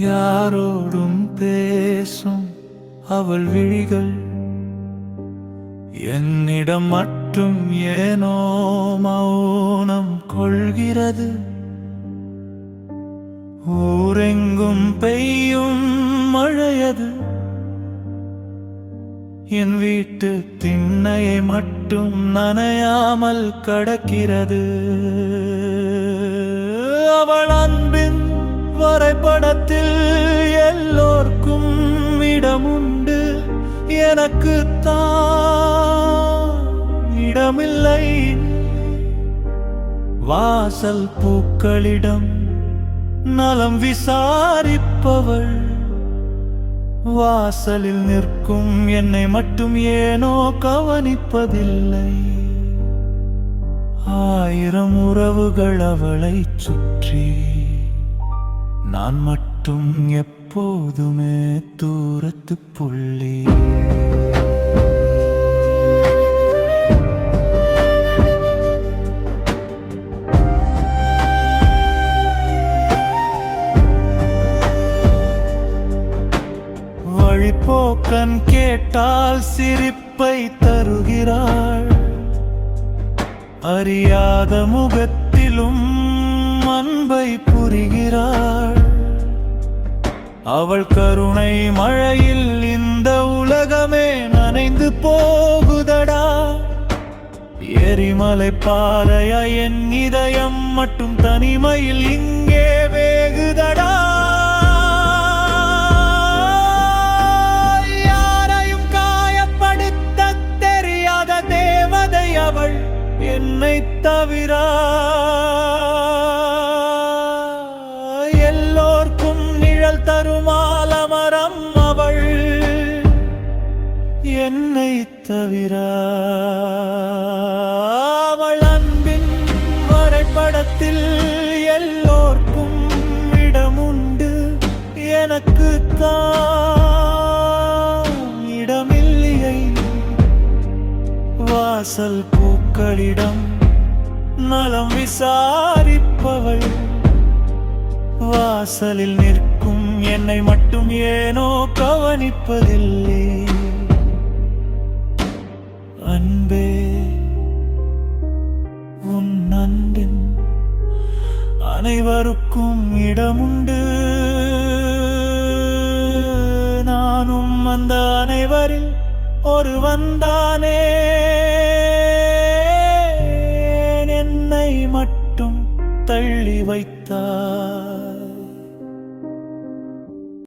யாரோடும் பேசும் அவள் விழிகள். என்னிடம் மட்டும் ஏனோ மௌனம் கொள்கிறது. ஊரெங்கும் பெய்யும் மழையது. என் வீட்டு திண்ணையை மட்டும் நனையாமல் கடக்கிறது. அவள் அன்பு வரைபடத்தில் எல்லோர்க்கும் இடமுண்டு. எனக்கு இடமில்லை. வாசல் பூக்களிடம் நலம் விசாரிப்பவள். வாசலில் நிற்கும் என்னை மட்டும் ஏனோ கவனிப்பதில்லை. ஆயிரம் உறவுகள் அவளை சுற்றி. நான் மட்டும் எப்போதுமே தூரத்து புள்ளி. வழிபோக்கன் கேட்டால் சிரிப்பை தருகிறாள். அறியாத முகத்திலும் அன்பை அவள் கருணை மழையில் இந்த உலகமே நனைந்து போகுதடா. எரிமலை பாறைய என் இதயம் மட்டும் தனிமையில் இங்கே வேகுதடா. யாரையும் காயப்படுத்த தெரியாத தேவதை அவள் என்னை தவிர. தருமாலமரம் அவள். என்னை தவிர அவள் அன்பின் வரைபடத்தில் எல்லோர்க்கும் இடமுண்டு எனக்கு தான் இடமில்லையை வாசல் பூக்களிடம் நலம் விசாரிப்பவள். வாசலில் நிற்கும் என்னை மட்டும் ஏனோ கவனிப்பதில்லை. அன்பே உன் அன்பின் அனைவருக்கும் இடமுண்டு. நானும் அந்த அனைவரில் ஒரு வந்தானே என்னை மட்டும் தள்ளி வைத்தார்